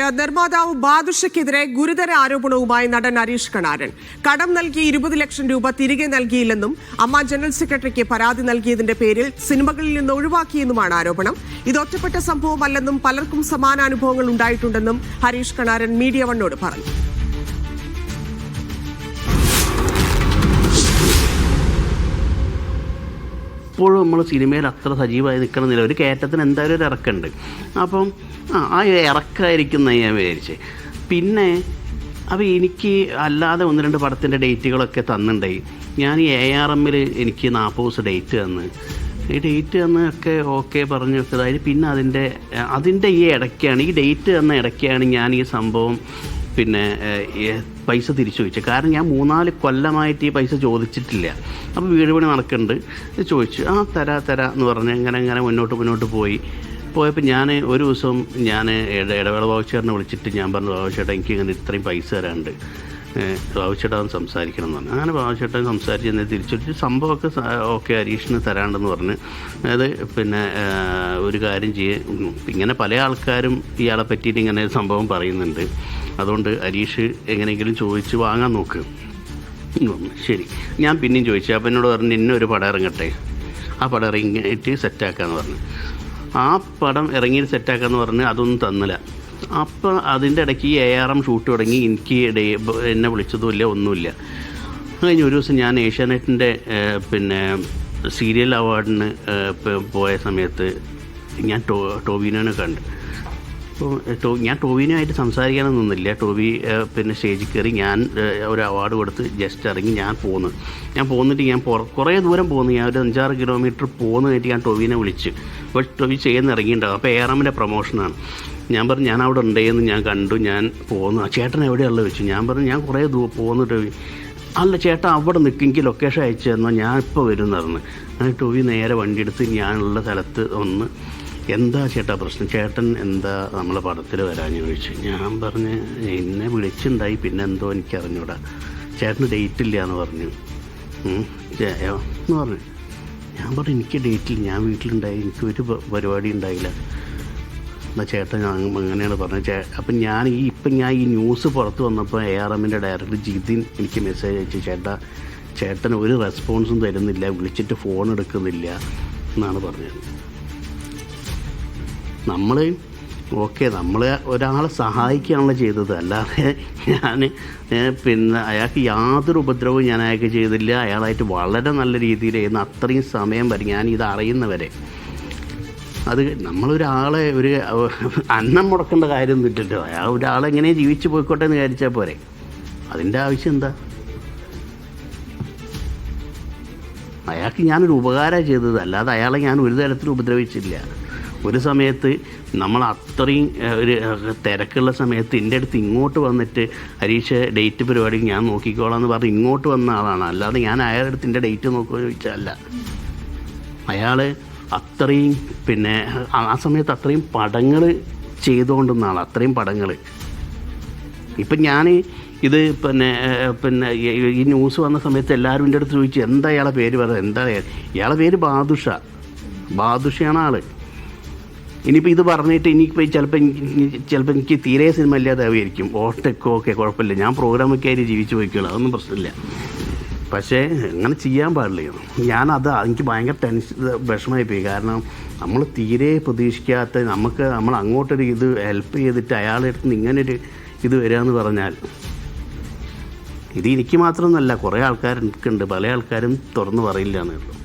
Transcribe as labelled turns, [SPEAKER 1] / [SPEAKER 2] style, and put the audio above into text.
[SPEAKER 1] നിർമ്മാതാവ് ബാദുഷയ്ക്കെതിരെ ഗുരുതര ആരോപണവുമായി നടൻ ഹരീഷ് കണാരൻ. കടം നൽകി ഇരുപത് ലക്ഷം രൂപ തിരികെ നൽകിയില്ലെന്നും അമ്മ ജനറൽ സെക്രട്ടറിക്ക് പരാതി നൽകിയതിന്റെ പേരിൽ സിനിമകളിൽ നിന്ന് ഒഴിവാക്കിയെന്നുമാണ് ആരോപണം. ഇത് ഒറ്റപ്പെട്ട സംഭവമല്ലെന്നും പലർക്കും സമാന അനുഭവങ്ങൾ ഉണ്ടായിട്ടുണ്ടെന്നും ഹരീഷ് കണാരൻ മീഡിയ വണ്ണോട് പറഞ്ഞു.
[SPEAKER 2] ഇപ്പോഴും നമ്മൾ സിനിമയിൽ അത്ര സജീവമായി നിൽക്കണമെന്നില്ല. ഒരു കയറ്റത്തിന് എന്തായാലും ഒരു ഇറക്കമുണ്ട്. അപ്പം ആ ആ ഇറക്കമായിരിക്കും ഞാൻ വിചാരിച്ചത് പിന്നെ അപ്പോൾ എനിക്ക് അല്ലാതെ ഒന്ന് രണ്ട് പടത്തിന്റെ ഡേറ്റുകളൊക്കെ തന്നിട്ടുണ്ടായി ഞാൻ ഈ എ ആർ എമ്മിൽ എനിക്ക് നാൽപ്പത് ദിവസം ഡേറ്റ് തന്ന്. ഈ ഡേറ്റ് തന്ന് ഒക്കെ ഓക്കെ പറഞ്ഞു വെച്ചതായി പിന്നെ അതിന്റെ അതിന്റെ ഈ ഇടയ്ക്കാണ് ഈ ഡേറ്റ് തന്ന ഇടയ്ക്കാണ് ഞാൻ ഈ സംഭവം പിന്നെ പൈസ തിരിച്ചു ചോദിച്ചു. കാരണം ഞാൻ മൂന്നാൽ കൊല്ലമായിട്ട് ഈ പൈസ ചോദിച്ചിട്ടില്ല. അപ്പോൾ വീട് പണി നടക്കുന്നുണ്ട്. ചോദിച്ചു ആ തരാ തരാ എന്ന് പറഞ്ഞ് ഇങ്ങനെ ഇങ്ങനെ മുന്നോട്ട് മുന്നോട്ട് പോയി. പോയപ്പോൾ ഞാൻ ഒരു ദിവസം ഞാൻ ഇട- ഇടവേള ബാബുച്ചേട്ടനെ വിളിച്ചിട്ട് ഞാൻ പറഞ്ഞു ബാബുച്ചേട്ടാ എനിക്ക് ഇങ്ങനെ ഇത്രയും പൈസ തരാണ്ട് ബാബുച്ചേട്ടാ ഒന്ന് സംസാരിക്കണം എന്ന് പറഞ്ഞു. അങ്ങനെ ബാബുച്ചേട്ടൻ സംസാരിച്ച് എന്നെ തിരിച്ചൊരു സംഭവമൊക്കെ ഓക്കെ ഹരീഷിന് തരാണ്ടെന്ന് പറഞ്ഞ് അതായത് പിന്നെ ഒരു കാര്യം ചെയ്യ. ഇങ്ങനെ പല ആൾക്കാരും ഇയാളെ പറ്റിയിട്ട് ഇങ്ങനെ സംഭവം പറയുന്നുണ്ട്. അതുകൊണ്ട് ഹരീഷ് എങ്ങനെയെങ്കിലും ചോദിച്ച് വാങ്ങാൻ നോക്ക്. ശരി. ഞാൻ പിന്നെയും ചോദിച്ചു. അപ്പം എന്നോട് പറഞ്ഞു ഇന്ന ഒരു പടം ഇറങ്ങട്ടെ. ആ പടം ഇറങ്ങിയിട്ട് സെറ്റാക്കാന്ന് പറഞ്ഞു. ആ പടം ഇറങ്ങിയിട്ട് സെറ്റാക്കാന്ന് പറഞ്ഞ് അതൊന്നും തന്നില്ല. അപ്പോൾ അതിന്റെ ഇടയ്ക്ക് എ ആർ എം ഷൂട്ട് തുടങ്ങി. എനിക്ക് എന്നെ വിളിച്ചതുമില്ല ഒന്നുമില്ല. കഴിഞ്ഞ ഒരു ദിവസം ഞാൻ ഏഷ്യാനെറ്റിന്റെ പിന്നെ സീരിയൽ അവാർഡിന് പോയ സമയത്ത് ഞാൻ ടോ ടോവിനോനെ കണ്ടു. അപ്പോൾ ഞാൻ ടോവിനുമായിട്ട് സംസാരിക്കാനൊന്നും നിന്നില്ല. ടോവി പിന്നെ സ്റ്റേജിൽ കയറി ഞാൻ ഒരു അവാർഡ് കൊടുത്ത് ജസ്റ്റ് ഇറങ്ങി ഞാൻ പോന്നു. ഞാൻ പോന്നിട്ട് ഞാൻ കുറേ ദൂരം പോന്നു. ഞാൻ ഒരു അഞ്ചാറ് കിലോമീറ്റർ പോന്നു ഞാൻ ടോവിനെ വിളിച്ച്. അപ്പോൾ ടോവി ചെയ്യുന്ന ഇറങ്ങിയിട്ടുണ്ടാകും അപ്പോൾ എ ആർ എമ്മിന്റെ പ്രൊമോഷനാണ് ഞാൻ പറഞ്ഞു ഞാൻ അവിടെ ഉണ്ടേന്ന് ഞാൻ കണ്ടു ഞാൻ പോന്നു. ആ ചേട്ടൻ എവിടെയുള്ള വെച്ചു ഞാൻ പറഞ്ഞു ഞാൻ കുറേ ദൂ പോന്നു ടോവി അല്ല ചേട്ടൻ അവിടെ നിൽക്കുമെങ്കിൽ ലൊക്കേഷൻ അയച്ചു തന്നോ? ഞാൻ ഇപ്പോൾ വരും എന്ന് അങ്ങനെ ടോവി നേരെ വണ്ടി എടുത്ത് ഞാനുള്ള സ്ഥലത്ത് ഒന്ന് എന്താ ചേട്ടാ പ്രശ്നം? ചേട്ടൻ എന്താ നമ്മളെ പടത്തിൽ വരാൻ ചോദിച്ചു. ഞാൻ പറഞ്ഞ് എന്നെ വിളിച്ചുണ്ടായി പിന്നെ എന്തോ എനിക്ക് അറിഞ്ഞൂടാ ചേട്ടന് ഡേറ്റ് ഇല്ല എന്ന് പറഞ്ഞു എന്ന് പറഞ്ഞു. ഞാൻ പറഞ്ഞു എനിക്ക് ഡേറ്റ് ഇല്ല ഞാൻ വീട്ടിലുണ്ടായി എനിക്ക് ഒരു പരിപാടി ഉണ്ടായില്ല. എന്നാ ചേട്ടൻ അങ്ങനെയാണ് പറഞ്ഞത്. ചേ അപ്പം ഞാൻ ഈ ഇപ്പം ഞാൻ ഈ ന്യൂസ് പുറത്ത് വന്നപ്പോൾ എ ആർ എമ്മിന്റെ ഡയറക്ടർ ജിതിൻ എനിക്ക് മെസ്സേജ് അയച്ചു. ചേട്ടാ ചേട്ടൻ ഒരു റെസ്പോൺസും തരുന്നില്ല. വിളിച്ചിട്ട് ഫോൺ എടുക്കുന്നില്ല എന്നാണ് പറഞ്ഞത്. നമ്മൾ ഓക്കെ നമ്മൾ ഒരാളെ സഹായിക്കുകയാണല്ലോ ചെയ്തത്. അല്ലാതെ ഞാൻ പിന്നെ അയാൾക്ക് യാതൊരു ഉപദ്രവവും ഞാൻ അയാൾക്ക് ചെയ്തില്ല. അയാളായിട്ട് വളരെ നല്ല രീതിയിൽ ചെയ്യുന്ന അത്രയും സമയം വരെ ഞാൻ ഇത് അറിയുന്നവരെ അത് നമ്മളൊരാളെ ഒരു അന്നം മുടക്കേണ്ട കാര്യം ഇല്ലല്ലോ അയാൾ ഒരാളെ എങ്ങനെ ജീവിച്ചു പോയിക്കോട്ടെ എന്ന് വിചാരിച്ചാൽ പോരെ. അതിന്റെ ആവശ്യം എന്താ? അയാൾക്ക് ഞാനൊരു ഉപകാരം ചെയ്തത്. അല്ലാതെ അയാളെ ഞാൻ ഒരു തരത്തിലും ഉപദ്രവിച്ചില്ല. ഒരു സമയത്ത് നമ്മൾ അത്രയും ഒരു തിരക്കുള്ള സമയത്ത് എന്റെ അടുത്ത് ഇങ്ങോട്ട് വന്നിട്ട് ഹരീഷ് ഡേറ്റ് പരിപാടി ഞാൻ നോക്കിക്കോളാം എന്ന് പറഞ്ഞ് ഇങ്ങോട്ട് വന്ന ആളാണ്. അല്ലാതെ ഞാൻ അയാളുടെ അടുത്ത് എന്റെ ഡേറ്റ് നോക്കുമോ ചോദിച്ചല്ല അയാൾ അത്രയും പിന്നെ ആ- സമയത്ത് അത്രയും പടങ്ങൾ ചെയ്തുകൊണ്ടിരുന്ന ആൾ അത്രയും പടങ്ങൾ ഇപ്പം ഞാൻ ഇത് പിന്നെ പിന്നെ ഈ- ന്യൂസ് വന്ന സമയത്ത് എല്ലാവരും എന്റെ അടുത്ത് ചോദിച്ചു എന്താ ഇയാളെ പേര് പറയുന്നത്? എന്താ ഇയാ- ഇയാളെ പേര് ബാദുഷ. ബാദുഷയാണ് ആൾ. ഇനിയിപ്പോൾ ഇത് പറഞ്ഞിട്ട് ഇനിയിപ്പോൾ ചിലപ്പോൾ ചിലപ്പോൾ എനിക്ക് തീരെ സിനിമ ഇല്ലാതാവുമായിരിക്കും. ഓട്ടക്കോ ഓക്കെ കുഴപ്പമില്ല. ഞാൻ പ്രോഗ്രാമൊക്കെ ആയിട്ട് ജീവിച്ചു പോയിക്കോളൂ. അതൊന്നും പ്രശ്നമില്ല. പക്ഷേ അങ്ങനെ ചെയ്യാൻ പാടില്ല. ഞാനത് എനിക്ക് ഭയങ്കര ടെൻഷൻ വിഷമമായി പോയി കാരണം നമ്മൾ തീരെ പ്രതീക്ഷിക്കാത്ത നമുക്ക് നമ്മൾ അങ്ങോട്ടൊരു ഇത് ഹെൽപ്പ് ചെയ്തിട്ട് അയാളുടെ അടുത്ത് നിന്ന് ഇങ്ങനൊരു ഇത് വരിക പറഞ്ഞാൽ ഇത് എനിക്ക് മാത്രമൊന്നുമല്ല കുറേ ആൾക്കാർ എനിക്കുണ്ട്. പല ആൾക്കാരും തുറന്നു പറയില്ല എന്നുള്ളൂ